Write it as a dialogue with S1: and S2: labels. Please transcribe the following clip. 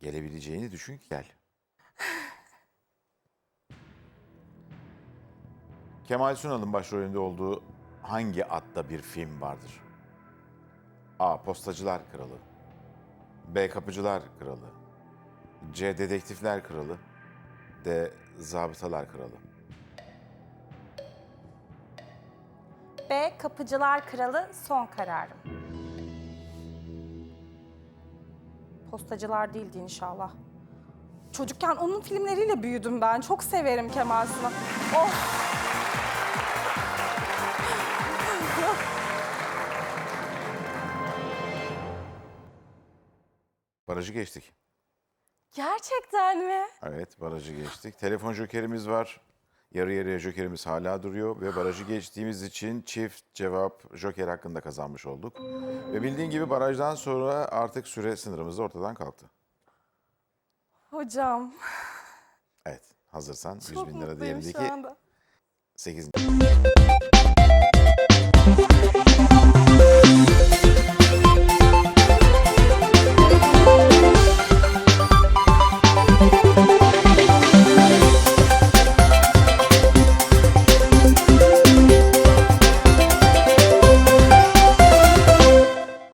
S1: Gelebileceğini düşün ki gel. Kemal Sunal'ın başrolünde olduğu hangi adda bir film vardır? A. Postacılar Kralı B. Kapıcılar Kralı C. Dedektifler Kralı D. Zabıtalar Kralı
S2: B. Kapıcılar Kralı son kararım. Postacılar değildi inşallah. Çocukken onun filmleriyle büyüdüm ben. Çok severim Kemal Sunal. Oh!
S1: Barajı geçtik.
S2: Gerçekten mi?
S1: Evet barajı geçtik. Telefon jokerimiz var. Yarı yarıya jokerimiz hala duruyor ve barajı geçtiğimiz için çift cevap joker hakkında kazanmış olduk. Ve bildiğin gibi barajdan sonra artık süre sınırımız da ortadan kalktı.
S2: Hocam.
S1: Evet hazırsan 100
S2: Çok
S1: bin lira
S2: mutluyum şu anda.
S1: 8.